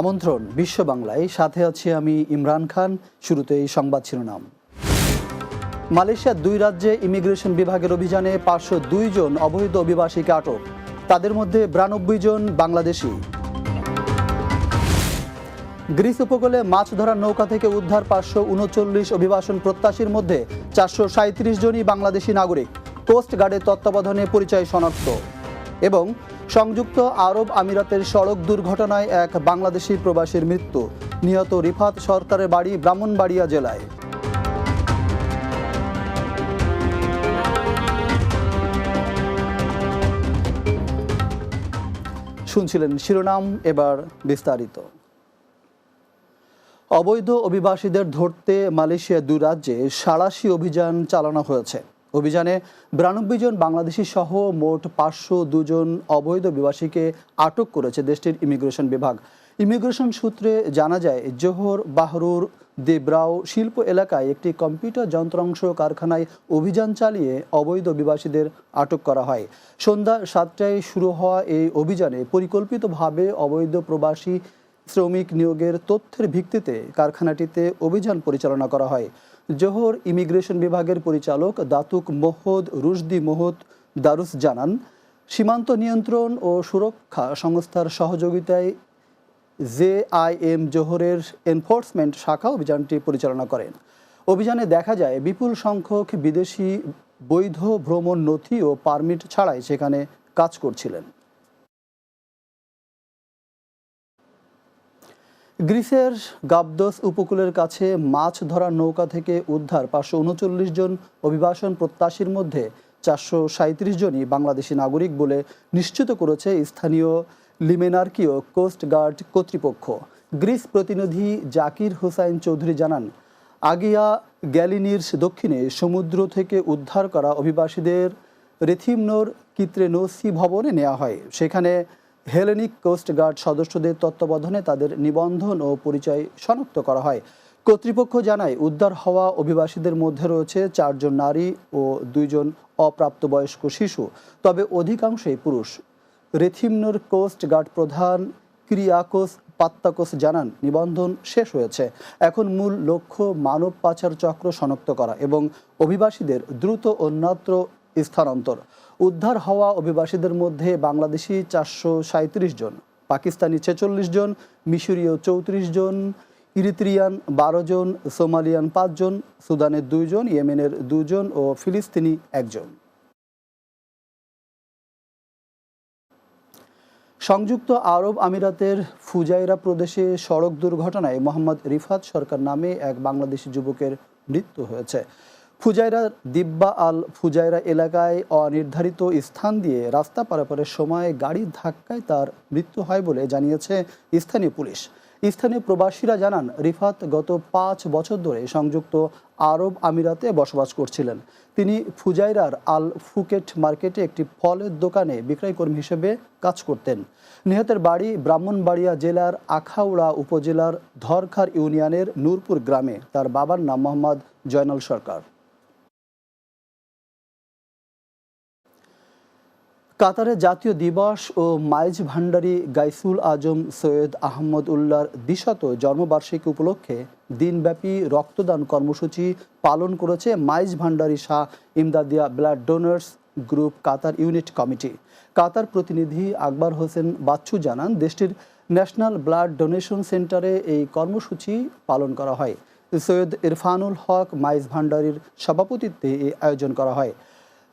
আমন্ত্রণ, বিশ্ব বাংলায়। সাথে আছি আমি ইমরান খান, শুরুতেই সংবাদ শিরোনাম। মালয়েশিয়ার দুই রাজ্যে ইমিগ্রেশন বিভাগের অভিযানে পাঁচশো দুই জন অবৈধ অভিবাসীকে আটক। তাদের মধ্যে বিরানব্বই জন বাংলাদেশি। গ্রিস উপকূলে মাছ ধরার নৌকা থেকে উদ্ধার পাঁচশো উনচল্লিশ অভিবাসন প্রত্যাশীর মধ্যে চারশো সাঁত্রিশ জনই বাংলাদেশি নাগরিক। কোস্ট গার্ডের তত্ত্বাবধানে পরিচয় শনাক্ত। এবং সংযুক্ত আরব আমিরাতের সড়ক দুর্ঘটনায় এক বাংলাদেশি প্রবাসীর মৃত্যু। নিহত রিফাত সরকারের বাড়ি ব্রাহ্মণবাড়িয়া জেলায়। শুনছিলেন শিরোনাম, এবার বিস্তারিত। অবৈধ অভিবাসীদের ধরতে মালয়েশিয়া দুই রাজ্যে সাড়াশি অভিযান চালানো হয়েছে। অভিযানে বিরানব্বই জন বাংলাদেশি সহ মোট পাঁচশো দুজন অবৈধ অভিবাসীকে আটক করেছে দেশটির ইমিগ্রেশন বিভাগ। ইমিগ্রেশন সূত্রে জানা যায়, জোহর বাহরুর দেব্রাও শিল্প এলাকায় একটি কম্পিউটার যন্ত্রাংশ কারখানায় অভিযান চালিয়ে অবৈধ অভিবাসীদের আটক করা হয়। সন্ধ্যা সাতটায় শুরু হওয়া এই অভিযানে পরিকল্পিতভাবে অবৈধ প্রবাসী শ্রমিক নিয়োগের তথ্যের ভিত্তিতে কারখানাটিতে অভিযান পরিচালনা করা হয়। জোহর ইমিগ্রেশন বিভাগের পরিচালক দাতুক মোহদ, রুশদি মোহদ দারুস জানান, সীমান্ত নিয়ন্ত্রণ ও সুরক্ষা সংস্থার সহযোগিতায় জে আই এম জোহরের এনফোর্সমেন্ট শাখা অভিযানটি পরিচালনা করেন। অভিযানে দেখা যায়, বিপুল সংখ্যক বিদেশি বৈধ ভ্রমণ নথি ও পারমিট ছাড়াই সেখানে কাজ করছিলেন। গ্রিসের গাবদস উপকূলের কাছে মাছ ধরার নৌকা থেকে উদ্ধার পাঁচশো উনচল্লিশ জন অভিবাসন প্রত্যাশীর মধ্যে চারশো সাঁত্রিশ জনই বাংলাদেশি নাগরিক বলে নিশ্চিত করেছে স্থানীয় লিমেনার্কিও কোস্ট গার্ড কর্তৃপক্ষ। গ্রিস প্রতিনিধি জাকির হোসাইন চৌধুরী জানান, আগিয়া গ্যালিনির দক্ষিণে সমুদ্র থেকে উদ্ধার করা অভিবাসীদের রেথিমনোর কিত্রেনোসি ভবনে নেওয়া হয়। সেখানে হেলেনিক কোস্ট গার্ড সদস্যদের তত্ত্বাবধানে তাদের নিবন্ধন ও পরিচয় শনাক্ত করা হয়। কর্তৃপক্ষ জানায়, উদ্ধার হওয়া অভিবাসীদের মধ্যে রয়েছে চারজন নারী ও দুইজন অপ্রাপ্তবয়স্ক শিশু, তবে অধিকাংশই পুরুষ। রেথিমনোর কোস্ট গার্ড প্রধান ক্রিয়াকোস পাত্তাকোস জানান, নিবন্ধন শেষ হয়েছে। এখন মূল লক্ষ্য মানব পাচার চক্র শনাক্ত করা এবং অভিবাসীদের দ্রুত অন্যত্র স্থানান্তর। উদ্ধার হওয়া অভিবাসীদের মধ্যে বাংলাদেশি চারশো জন, পাকিস্তানি ছেচল্লিশ জন, মিশরীয় চৌত্রিশ জন, ইরিত্রিয়ান বারো জন, সোমালিয়ান পাঁচজন সুদানের দুইজন ইয়েমেনের দুজন ও ফিলিস্তিনি একজন সংযুক্ত আরব আমিরাতের ফুজাইরা প্রদেশে সড়ক দুর্ঘটনায় মোহাম্মদ রিফাত সরকার নামে এক বাংলাদেশি যুবকের মৃত্যু হয়েছে। ফুজাইরার দিব্বা আল ফুজাইরা এলাকায় অনির্ধারিত স্থান দিয়ে রাস্তা পারাপারের সময় গাড়ির ধাক্কায় তার মৃত্যু হয় বলে জানিয়েছে স্থানীয় পুলিশ। স্থানীয় প্রবাসীরা জানান, রিফাত গত পাঁচ বছর ধরে সংযুক্ত আরব আমিরাতে বসবাস করছিলেন। তিনি ফুজাইরার আল ফুকেট মার্কেটে একটি ফলের দোকানে বিক্রয়কর্মী হিসেবে কাজ করতেন। নিহতের বাড়ি ব্রাহ্মণবাড়িয়া জেলার আখাউড়া উপজেলার ধরখার ইউনিয়নের নূরপুর গ্রামে। তার বাবার নাম মোহাম্মদ জয়নাল সরকার। কাতারের জাতীয় দিবস ও মাইজ ভান্ডারী গাইসুল আজম সৈয়দ আহমদ উল্লাহর দ্বিশত জন্মবার্ষিকী উপলক্ষে দিনব্যাপী রক্তদান কর্মসূচি পালন করেছে Maij Bhandari Shah Imdadia blood donors group Qatar unit committee. Qatar প্রতিনিধি আকবর হোসেন বাচ্চু জানান, দেশটির ন্যাশনাল ব্লাড ডোনেশন সেন্টারে এই কর্মসূচি পালন করা হয়। সৈয়দ ইরফানুল হক মাইজ ভান্ডারীর সভাপতিত্বে এই আয়োজন করা হয়।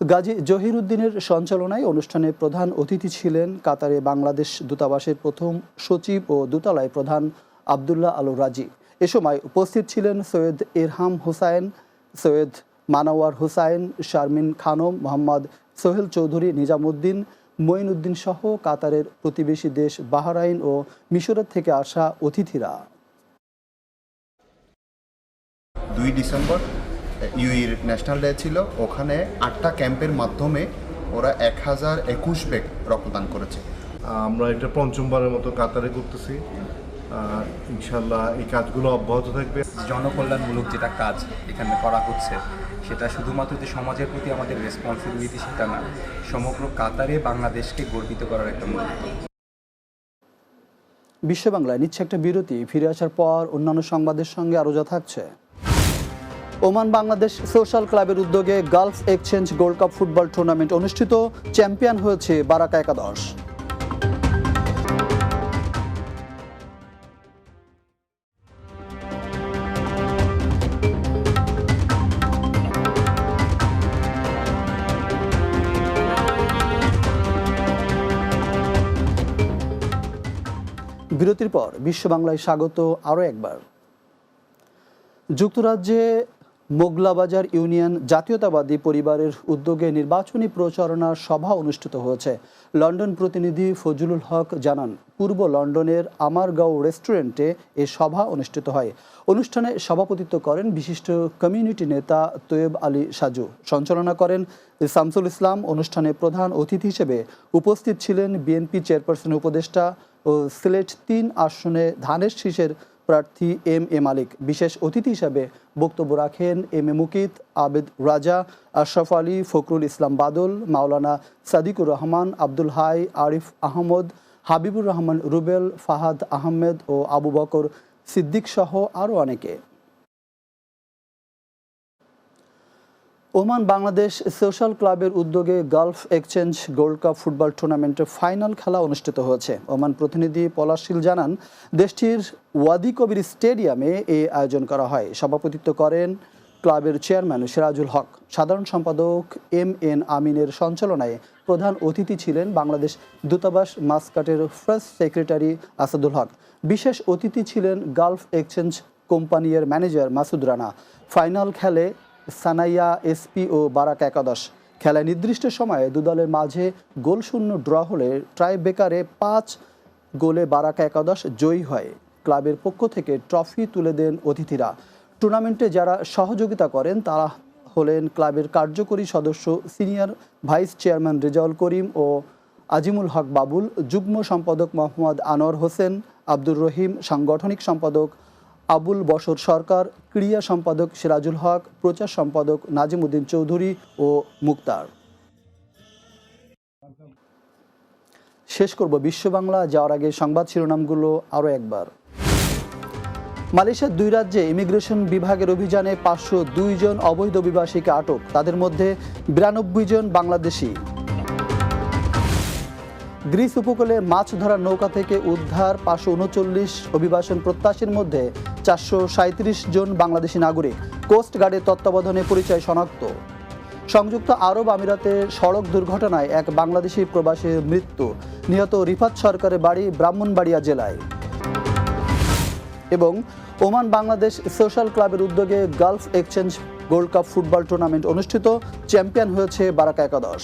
গাজী জহির উদ্দিনের সঞ্চালনায় অনুষ্ঠানে প্রধান অতিথি ছিলেন কাতারে বাংলাদেশ দূতাবাসের প্রথম সচিব ও দূতালয় প্রধান আবদুল্লাহ আল রাজি। এ সময় উপস্থিত ছিলেন সৈয়দ এরহাম হোসাইন, সৈয়দ মানাওয়ার হুসাইন, শারমিন খানম, মোহাম্মদ সোহেল চৌধুরী নিজামুদ্দিন, মঈনুদ্দিন সহ কাতারের প্রতিবেশী দেশ বাহরাইন ও মিশরের থেকে আসা অতিথিরা। দুই ডিসেম্বর ইউইর ন্যাশনাল ডে ছিল। ওখানে আটটা ক্যাম্পের মাধ্যমে ওরা এক হাজার একুশ ব্যাগ রক্তদান করেছে। আমরা এটা পঞ্চমবারের মতো কাতারে করতেছি ইনশাল্লাহ এই কাজগুলো অব্যাহত থাকবে। জনকল্যাণমূলক যেটা কাজ এখানে করা হচ্ছে সেটা শুধুমাত্র যে সমাজের প্রতি আমাদের রেসপন্সিবিলিটি সেটা না সমগ্র কাতারে বাংলাদেশকে গর্বিত করার একটা মুহূর্ত বিশ্ব বাংলায় নিচ্ছে একটা বিরতি ফিরে আসার পর অন্যান্য সংবাদের সঙ্গে আরও যা থাকছে। ওমান বাংলাদেশ সোশ্যাল ক্লাবের উদ্যোগে Gulf exchange gold cup football tournament অনুষ্ঠিত। চ্যাম্পিয়ন হয়েছে বারাকা একাদশ। বিরতির পর বিশ্ব বাংলায় স্বাগত আরও একবার। যুক্তরাজ্যে মোগলাবাজার ইউনিয়ন জাতীয়তাবাদী পরিবারের উদ্যোগে নির্বাচনী প্রচারণা সভা অনুষ্ঠিত হয়েছে। লন্ডন প্রতিনিধি ফজলুল হক জানান, পূর্ব লন্ডনের আমারগাঁও রেস্টুরেন্টে এ সভা অনুষ্ঠিত হয়। অনুষ্ঠানে সভাপতিত্ব করেন বিশিষ্ট কমিউনিটি নেতা তৈয়ব আলী সাজু। সঞ্চালনা করেন শামসুল ইসলাম। অনুষ্ঠানে প্রধান অতিথি হিসেবে উপস্থিত ছিলেন বিএনপি চেয়ারপারসন উপদেষ্টা ও সিলেট তিন আসনে ধানের শীষের প্রার্থী এম এ মালিক। বিশেষ অতিথি হিসাবে বক্তব্য রাখেন এম এ মুকিত, আবেদ রাজা, আশরাফ আলী, ফখরুল ইসলাম বাদল, মাওলানা সাদিকুর রহমান, আব্দুল হাই, আরিফ আহমদ, হাবিবুর রহমান রুবেল, ফাহাদ আহমেদ ও আবু বকর সিদ্দিক সহ আরও অনেকে। ওমান বাংলাদেশ সোশ্যাল ক্লাবের উদ্যোগে Gulf exchange gold cup football টুর্নামেন্টের ফাইনাল খেলা অনুষ্ঠিত হয়েছে। ওমান প্রতিনিধি পলাশিল জানান, দেশটির ওয়াদি কবির স্টেডিয়ামে এই আয়োজন করা হয়। সভাপতিত্ব করেন ক্লাবের চেয়ারম্যান সিরাজুল হক। সাধারণ সম্পাদক এম এন আমিনের সঞ্চালনায় প্রধান অতিথি ছিলেন বাংলাদেশ দূতাবাস মাসকাটের ফার্স্ট সেক্রেটারি আসাদুল হক। বিশেষ অতিথি ছিলেন গালফ এক্সচেঞ্জ কোম্পানির ম্যানেজার মাসুদ রানা। ফাইনাল খেলে সানাইয়া এসপি ও বারাক একাদশ। খেলায় নির্দিষ্ট সময়ে দুদলের মাঝে গোলশূন্য ড্র হলে ট্রাই বেকারে পাঁচ গোলে বারাক একাদশ জয়ী হয়। ক্লাবের পক্ষ থেকে ট্রফি তুলে দেন অতিথিরা। টুর্নামেন্টে যারা সহযোগিতা করেন, তারা হলেন ক্লাবের কার্যকরী সদস্য senior vice chairman Rezaul Karim ও আজিমুল হক বাবুল, যুগ্ম সম্পাদক মোহাম্মদ আনোয়ার হোসেন, আব্দুর রহিম, সাংগঠনিক সম্পাদক আবুল বসর সরকার ক্রিয়া সম্পাদক সিরাজুল হক, প্রচার সম্পাদক নাজিমুদ্দিন চৌধুরী ও মুক্তার। শেষ করব বিশ্ব বাংলা, যাওয়ার আগে সংবাদ শিরোনামগুলো আরও একবার। মালয়েশিয়ার দুই রাজ্যে ইমিগ্রেশন বিভাগের অভিযানে পাঁচশো দুই জন অবৈধ অভিবাসীকে আটক। তাদের মধ্যে বিরানব্বই জন বাংলাদেশি। গ্রিস উপকূলে মাছ ধরার নৌকা থেকে উদ্ধার পাঁচশো উনচল্লিশ অভিবাসন প্রত্যাশীর মধ্যে চারশো সাঁত্রিশ জন বাংলাদেশি নাগরিক কোস্ট গার্ডের তত্ত্বাবধানে পরিচয় শনাক্ত। সংযুক্ত আরব আমিরাতে সড়ক দুর্ঘটনায় এক বাংলাদেশি প্রবাসীর মৃত্যু, নিহত রিফাত সরকারের বাড়ি ব্রাহ্মণবাড়িয়া জেলায়। এবং ওমান বাংলাদেশ সোশ্যাল ক্লাবের উদ্যোগে Gulf exchange gold cup football tournament অনুষ্ঠিত, চ্যাম্পিয়ন হয়েছে বারাকা একাদশ।